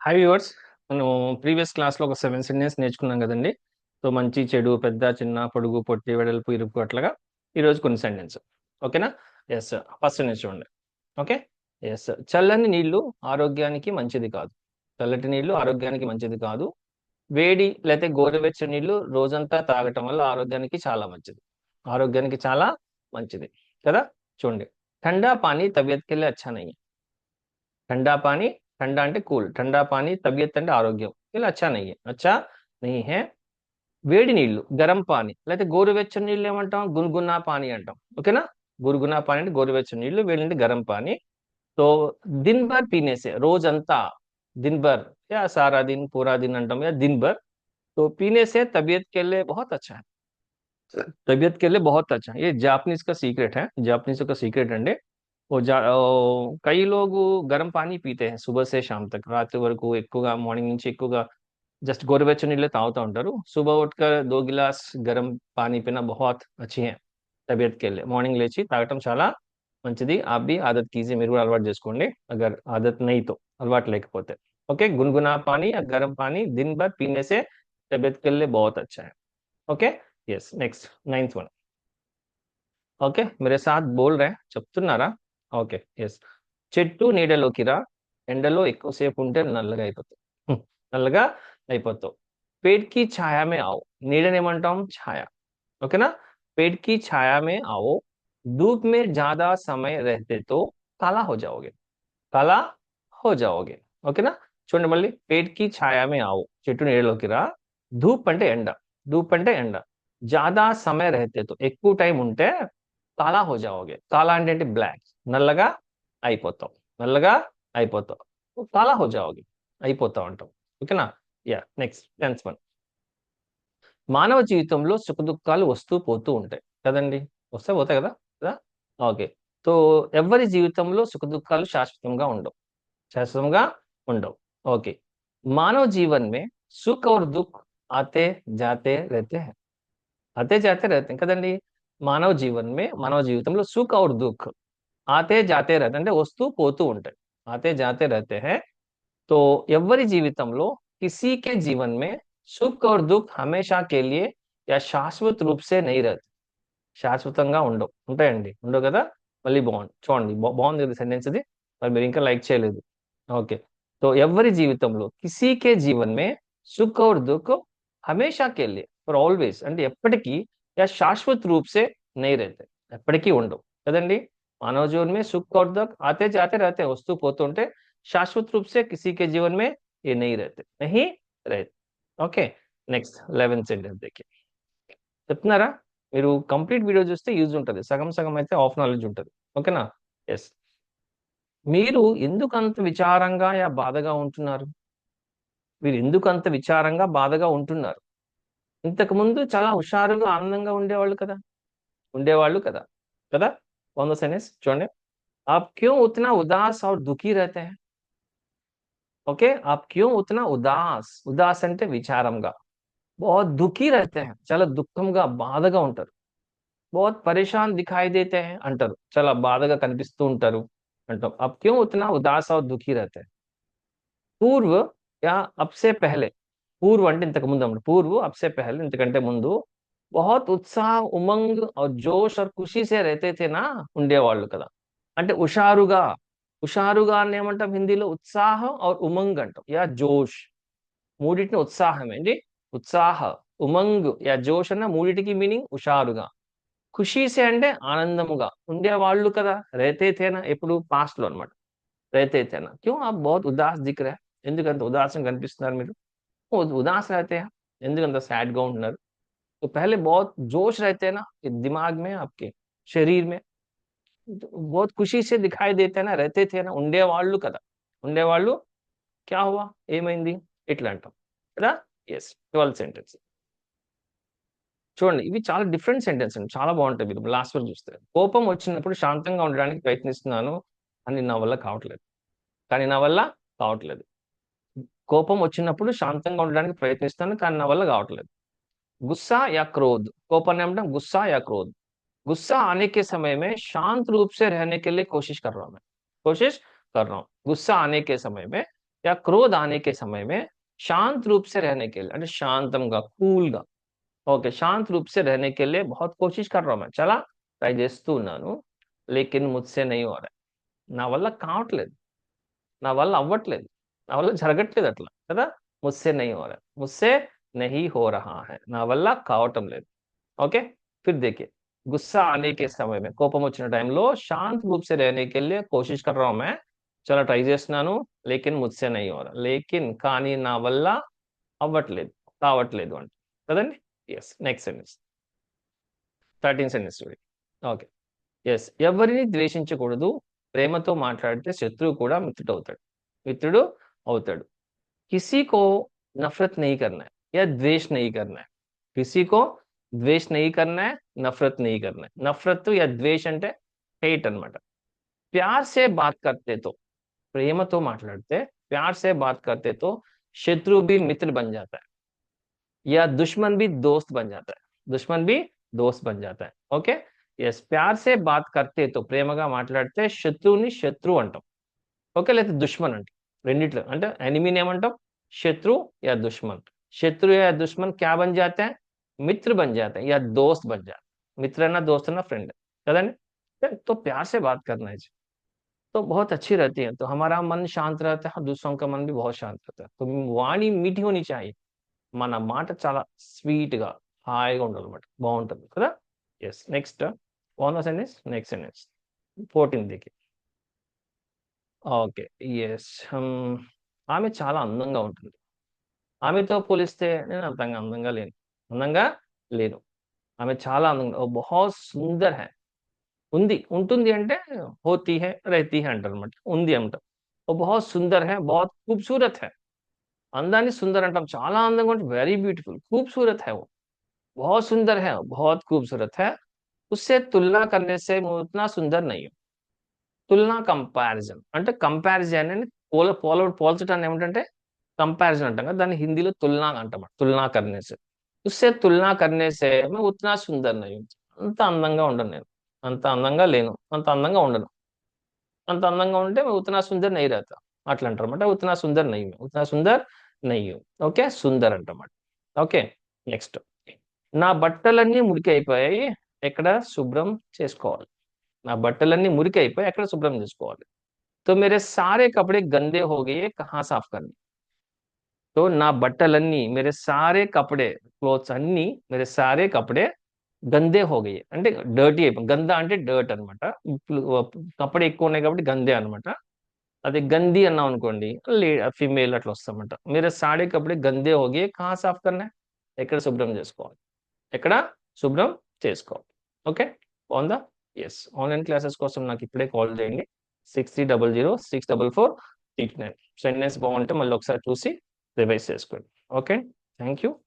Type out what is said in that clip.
High viewers మనం previous క్లాస్లో ఒక సెవెన్ సెంటెన్స్ నేర్చుకున్నాం కదండి సో మంచి చెడు పెద్ద చిన్న పొడుగు పొట్టి వెడల్పు ఇరుపు అట్లాగా ఈరోజు కొన్ని సెంటెన్స్ ఓకేనా ఎస్ ఫస్ట్ సెంటెన్స్ చూడండి ఓకే ఎస్ చల్లని నీళ్లు ఆరోగ్యానికి మంచిది కాదు చల్లటి నీళ్లు ఆరోగ్యానికి మంచిది కాదు వేడి లేకపోతే గోరువెచ్చని నీళ్లు రోజంతా తాగటం వల్ల ఆరోగ్యానికి చాలా మంచిది ఆరోగ్యానికి చాలా మంచిది కదా చూడండి ठंडा पानी तबीयत के लिए अच्छा नहीं है ठंडा पानी ठंडा అంటే కూల్ ठंडा पानी तबीयत అంటే ఆరోగ్యం ఇలా అచ్చా नहीं है अच्छा नहीं है వేడి నీళ్లు గరం పానీ లేకపోతే గోరువెచ్చని నీళ్ళు ఏమంటాం గున్గునా పానీ అంటాం ఓకేనా గురుగునా పానీ అంటే గోరువెచ్చని నీళ్లు వేడి నుండి గరం పానీ तो दिन भर पीने से రోజంతా दिन भर या सारा दिन पूरा दिन అంటాం या दिन भर तो पीने से तबीयत के लिए बहुत अच्छा है तबीयत के लिए बहुत अच्छा है ये जापानीज का सीक्रेट है जापानीज का सीक्रेट अंडे वो जा ओ, कई लोग गर्म पानी पीते हैं सुबह से शाम तक। రాత్రి వరకు ఎక్కువగా మార్నింగ్ నుంచి ఎక్కువగా జస్ట్ గోరువెచ్చని నీళ్ళు తాగుతూ ఉంటారు सुबह उठकर दो गिलास गर्म पानी पीना बहुत अच्छी है तबीयत के लिए। मॉर्निंग लेची తాగటం చాలా మంచిది आप भी आदत कीजिए मेरे को अलवाट చేసుకోండి अगर आदत नहीं तो अलवाट లేకపోతే ओके गुनगुना पानी या गर्म पानी दिन भर पीने से तबियत के लिए बहुत अच्छा है। Okay yes next ninth one. Okay मेरे साथ बोल रहे हैं చెప్తున్నారా ओके ये नीडल की रा एंडलो एक्सेपुटे नल्ल नल्ल अत पेट की छाया में आओ नीडने छाया ओके ना पेट की छाया में आओ धूप में ज़्यादा समय रहते तो काला हो जाओगे काला हो जाओगे ओके ना चूं मल्ल पेट की छाया में आओ चट नीडल की धूप अंटे एंड धूप अंटे एंड ज़्यादा समय रहते तो एक्व टाइम उंटे काला हो जाओगे काला अंटे ब्लैक నల్లగా అయిపోతాం. నల్లగా అయిపోతాం. కాలా హో జావోగి అయిపోతాం ఉంటాం. ఓకేనా? యా నెక్స్ట్ టెన్స్ వన్ మానవ జీవితంలో సుఖదుఖాలు వస్తూ పోతూ ఉంటాయి. కదండి? వస్తే పోతాయి కదా? కదా? ఓకే. సో ఎవరి జీవితంలో సుఖదుఖాలు శాశ్వతంగా ఉండవు? శాశ్వతంగా ఉండవు. ఓకే. మానవ जीवन में सुख और दुख आते जाते रहते हैं आते जाते మానవ జీవన్ మే మానవ జీవితంలో సుఖ ఔర్ దుఃఖ్. ఆతే జాతే రహతే అంటే వస్తూ పోతూ ఉంటాయి. ఆతే జాతే రహతే హే. తో ఎవరి జీవితంలో కిసీ కే జీవన్ మే సుఖ్ ఔర్ దుఃఖ్ హమేషా కెలియే యా శాశ్వత రూప్సే నై రహతే శాశ్వతంగా ఉండవు. ఉంటాయండి. ఉండవు కదా? మళ్ళీ బాగుంది చూడండి. బాగుంది కదా సెంటెన్స్ ఇది? మరి మీరు ఇంకా లైక్ చేయలేదు. ఓకే. తో ఎవరి జీవితంలో కిసీకే జీవన్ మే సుఖ్ ఔర్ దుఃఖ్ హమేషాకి వెళ్ళి ఫర్ ఆల్వేస్. అంటే ఎప్పటికీ యా శాశ్వత రూప్సే నై రహతే ఎప్పటికీ ఉండవు. కదండి? मानव जीवन में सुख और दुख आते जाते रहते हैं वस्तु పోతుంటే शाश्वत रूप से किसी के जीवन में ये नहीं रहते नहीं रहते ఓకే నెక్స్ట్ లెవెన్త్ సెంటెన్స్ देखिए చెప్తున్నారా మీరు కంప్లీట్ వీడియో చూస్తే యూజ్ ఉంటుంది సగం సగం అయితే ఆఫ్ నాలెడ్జ్ ఉంటుంది ఓకేనా ఎస్ మీరు ఎందుకు అంత విచారంగా యా బాధగా ఉంటున్నారు మీరు ఎందుకు అంత విచారంగా బాధగా ఉంటున్నారు ఇంతకు ముందు చాలా హుషారుగా ఆనందంగా ఉండేవాళ్ళు కదా ఉండేవాళ్ళు కదా కదా వంద సెన్స్ చూడండి आप क्यों उतना उदास और दुखी रहते हैं ओके आप क्यों उतना उदास उदास అంటే విచారంగా बहुत दुखी रहते हैं చాలా దుఃఖంగా బాధగా ఉంటారు बहुत परेशान दिखाई देते हैं అంటారు చాలా బాధగా కనిపిస్తూ ఉంటారు అంటాం आप क्यों उतना उदास और दुखी रहते हैं పూర్వ या अब से पहले పూర్వ అంటే ఇంతకు ముందు అన్నమాట పూర్వ अब से पहले ఇంతకంటే ముందు बहुत उत्साह उमंग और जोश और खुशी से रहते थे ना ఉండేవాళ్ళు కదా అంటే హుషారుగా హుషారుగా అని ఏమంటాం హిందీలో ఉత్సాహం और ఉమంగ్ అంటాం యా జోష్ మూడింటిని ఉత్సాహం ఏంటి ఉత్సాహ ఉమంగ్ యా జోష్ అన్న మూడింటికి మీనింగ్ హుషారుగా ఖుషీసే అంటే ఆనందముగా ఉండేవాళ్ళు కదా రైతే తేనా ఎప్పుడు పాస్ట్ లో అనమాట రైతే తేనా క్యూ ఆ బహుత్ ఉదాస్ దిక్ రే ఎందుకంత ఉదాసం కనిపిస్తున్నారు మీరు "ఓ, ఉదాస్ रहते हैं ఎందుకంత sad గా ఉంటున్నారు तो पहले बहुत जोश रहते हैं ना ये दिमाग में आपके शरीर में तो बहुत खुशी से दिखाई देते हैं ना रहते थे ना ఉండేవాళ్ళు కదా ఉండేవాళ్ళు క్యా హువా ఏమైంది ఇట్లా అంటాం కదా ఎస్ ట్వెల్త్ సెంటెన్స్ చూడండి ఇవి చాలా డిఫరెంట్ సెంటెన్స్ అండి చాలా బాగుంటాయి మీరు లాస్ట్ వరకు చూస్తే కోపం వచ్చినప్పుడు శాంతంగా ఉండడానికి ప్రయత్నిస్తున్నాను అని నా వల్ల కావట్లేదు కానీ నా వల్ల కావట్లేదు కోపం వచ్చినప్పుడు శాంతంగా ఉండడానికి ప్రయత్నిస్తాను కానీ నా వల్ల కావట్లేదు गुस्सा या क्रोध? को परिणाम गुस्सा या क्रोध। गुस्सा आने के समय में शांत रूप से रहने के लिए कोशिश कर रहा हूँ मैं। कोशिश कर रहा हूँ। गुस्सा आने के समय में या क्रोध आने के समय में शांत रूप से रहने के लिए शांतम का कूल का ओके, शांत रूप से रहने के लिए बहुत कोशिश कर रहा हूँ मैं। चला తయజేస్తూ ఉన్నాను లేకిన్ ముత్సే నయ్యి వాడే నా వల్ల కావట్లేదు నా వల్ల అవ్వట్లేదు నా వల్ల జరగట్లేదు అట్లా मुझसे नहीं हो रहा मुझसे नहीं हो रहा है నా వల్ల కావటం లేదు ఓకే फिर देखिए गुस्सा आने के समय में కోపం వచ్చిన టైంలో शांत रूप से रहने के लिए कोशिश कर रहा हूं मैं చాలా ట్రై చేస్తున్నాను లేకిన్ ముత్సే నయ్యి ఓర లేకిన్ కానీ నా వల్ల అవ్వట్లేదు కావట్లేదు అంటే కదండి yes next sentence thirteen sentence చూడండి ఓకే ఎస్ ఎవరిని ద్వేషించకూడదు ప్రేమతో మాట్లాడితే శత్రువు కూడా మిత్రుడు అవుతాడు మిత్రుడు అవుతాడు किसी को नफरत नहीं करना है या द्वेष नहीं करना है किसी को द्वेष नहीं करना है नफरत नहीं करना है नफरत या द्वेष అంటే హేట్ అన్నమాట प्यार से बात करते तो ప్రేమతో మాట్లాడితే प्यार से बात करते तो शत्रु भी मित्र बन जाता है या दुश्मन भी दोस्त बन जाता है दुश्मन भी दोस्त बन जाता है ఓకే ఎస్ ప్యార్ సే బాత్ కర్తే తో ప్రేమగా మాట్లాడితే శత్రువుని శత్రు అంటాం ఓకే లేదా దుష్మన్ అంటాం రెండిట్లో అంటే ఎనిమిని ఏమంటాం शत्रु या दुश्मन शत्रु या दुश्मन क्या बन जाते हैं मित्र बन जाते हैं या दोस्त बन जाते हैं मित्र ना दोस्त ना फ्रेंड है तो प्यार से बात करना है तो बहुत अच्छी रहती है तो हमारा मन शांत रहता है दूसरों का मन भी बहुत शांत रहता है तो వాణి మీటి होनी चाहिए మన మాట చాలా స్వీట్ గా హాయిగా ఉండాలన్నమాట బాగుంటుంది కదా ఎస్ నెక్స్ట్ బాగుందా sentence next sentence fourteen దికి okay yes ఆమె చాలా అందంగా ఉంటుంది आम तो पोलिस्ते अंदा ले अंदा ले आम चाल अंद बहुत सुंदर है उंटे होती है रहती है अंटर उम्मीद वो बहुत सुंदर है बहुत खूबसूरत है अंदा सुंदर अट चाल अंदर वेरी ब्यूटीफुल खूबसूरत है वो बहुत सुंदर है बहुत खूबसूरत है उससे तुलना करने से उतना सुंदर नहीं हो तुलना कंपैरिजन अंत कंपैरिजन पोल पोल पोलचे కంపారిజన్ అంటాం కదా దాన్ని హిందీలో తులనా అంటాం తులనా కర్నేసే ఉస్సే తులనా కర్నేసే మే ఉత్నా సుందర్ నయ్యం అంత అందంగా ఉండను నేను అంత అందంగా లేను అంత అందంగా ఉండను అంత అందంగా ఉంటే మే ఉత్నా సుందర్ నై रहता అట్లా అంటారు అనమాట ఉత్నా సుందర్ నయ్యం ఉత్నా సుందర్ నయ్యం ఓకే సుందర్ అంటమాట ఓకే నెక్స్ట్ నా బట్టలన్నీ మురికి అయిపోయాయి ఎక్కడ శుభ్రం చేసుకోవాలి నా బట్టలన్నీ మురికి అయిపోయి ఎక్కడ శుభ్రం చేసుకోవాలి तो मेरे सारे कपड़े गंदे हो गए कहाँ साफ करने तो నా బట్టలన్నీ मेरे सारे कपड़े క్లోత్స్ అన్ని मेरे सारे कपड़े గందే हो गए అంటే డర్టీ అయిపోయి గంద అంటే డర్ట్ అనమాట కపడే ఎక్కువ ఉన్నాయి కాబట్టి గందే అనమాట అదే గంది అన్నాం అనుకోండి లే ఫిమేల్ అట్లా వస్తామంట మీరు సాడే కపడే గందే హోగే కహా సాఫ్ కన్నా ఎక్కడ శుభ్రం చేసుకోవాలి ఎక్కడ శుభ్రం చేసుకోవాలి ఓకే బాగుందా ఎస్ ఆన్లైన్ క్లాసెస్ కోసం నాకు ఇప్పుడే కాల్ చేయండి six three double zero six double four eight nine sentence బాగుంటే మళ్ళీ ఒకసారి చూసి revised square okay. Thank you.